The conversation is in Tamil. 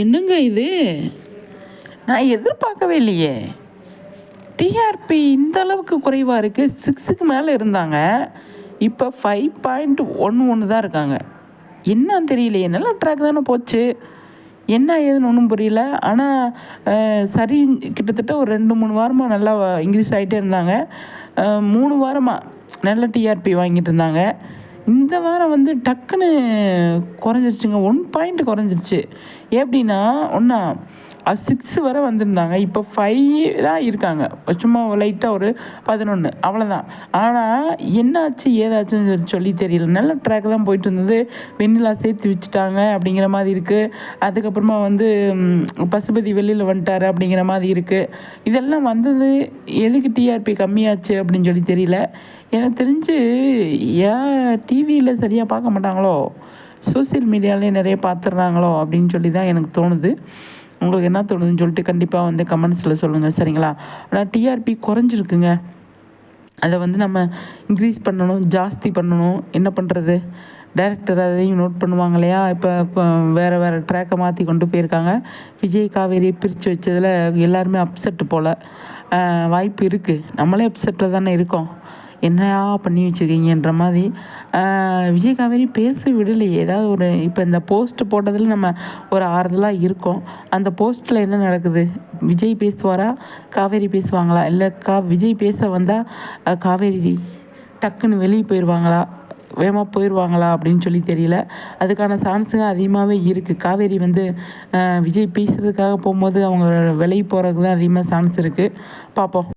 என்னங்க இது? நான் எதிர்பார்க்கவே இல்லையே. டிஆர்பி இந்த அளவுக்கு குறைவாக இருக்குது சிக்ஸுக்கு மேலே இருந்தாங்க. இப்போ ஃபைவ் பாயிண்ட் ஒன்று ஒன்று தான் இருக்காங்க. என்னன்னு தெரியலையே நல்ல ட்ராக் தானே போச்சு. என்ன ஏதுன்னு ஒன்றும் புரியல. ஆனால் சரி கிட்டத்தட்ட ஒரு ரெண்டு மூணு வாரமாக நல்லா இன்க்ரீஸ் ஆகிட்டே இருந்தாங்க. மூணு வாரமாக நல்ல டிஆர்பி வாங்கிட்டு இருந்தாங்க. இந்த வாரம் வந்து டக்குன்னு குறைஞ்சிருச்சுங்க. ஒன் பாயிண்ட் குறைஞ்சிருச்சு. எப்படின்னா ஒன்றா சிக்ஸ் வரை வந்திருந்தாங்க. இப்போ ஃபைவ் தான் இருக்காங்க. சும்மா லைட்டாக ஒரு பதினொன்று அவ்வளோதான் ஆனால் என்னாச்சு ஏதாச்சுன்னு சொல்லி- சொல்லி தெரியல. நல்ல ட்ராக் தான் போயிட்டு இருந்தது. வெண்ணிலா சேர்த்து வச்சுட்டாங்க அப்படிங்கிற மாதிரி இருக்குது அதுக்கப்புறமா வந்து பசுபதி வெளியில் வந்துட்டார் அப்படிங்கிற மாதிரி இருக்குது இதெல்லாம் வந்தது எதுக்கு டிஆர்பி கம்மியாச்சு அப்படின்னு சொல்லி தெரியல. எனக்கு தெரிஞ்சு ஏன் டிவியில் சரியாக பார்க்க மாட்டாங்களோ? சோஷியல் மீடியாலே நிறைய பார்த்துடுறாங்களோ அப்படின்னு சொல்லி தான் எனக்கு தோணுது. உங்களுக்கு என்ன தோணுதுன்னு சொல்லிட்டு கண்டிப்பாக வந்து கமெண்ட்ஸில் சொல்லுங்கள் சரிங்களா? ஆனால் டிஆர்பி குறைஞ்சிருக்குங்க. அதை வந்து நம்ம இன்க்ரீஸ் பண்ணணும் ஜாஸ்தி பண்ணணும். என்ன பண்ணுறது டைரக்டர் அதையும் நோட் பண்ணுவாங்க இல்லையா? இப்போ வேறு வேறு ட்ராக்கை மாற்றி கொண்டு போயிருக்காங்க. விஜய் காவேரியை பிரித்து வச்சதில் எல்லாருமே அப்செட்டு போல். வாய்ப்பு இருக்குது நம்மளே அப்செட்டில் தானே இருக்கோம். என்னையா பண்ணி வச்சுருக்கீங்கன்ற மாதிரி விஜய் காவேரி பேச விடலையே. ஏதாவது ஒரு இப்போ இந்த போஸ்ட் போட்டதில் நம்ம ஒரு ஆறுதலாக இருக்கோம். அந்த போஸ்ட்டில் என்ன நடக்குது? விஜய் பேசுவாரா? காவேரி பேசுவாங்களா? இல்லை கா விஜய் பேச வந்தால் காவேரி டக்குன்னு வெளியே போயிடுவாங்களா வேகமாக போயிடுவாங்களா அப்படின்னு சொல்லி தெரியல. அதுக்கான சான்ஸுங்க அதிகமாகவே இருக்குது காவேரி வந்து விஜய் பேசுகிறதுக்காக போகும்போது அவங்க விலகி போகிறதுக்கு தான் அதிகமாக சான்ஸ் இருக்குது பார்ப்போம்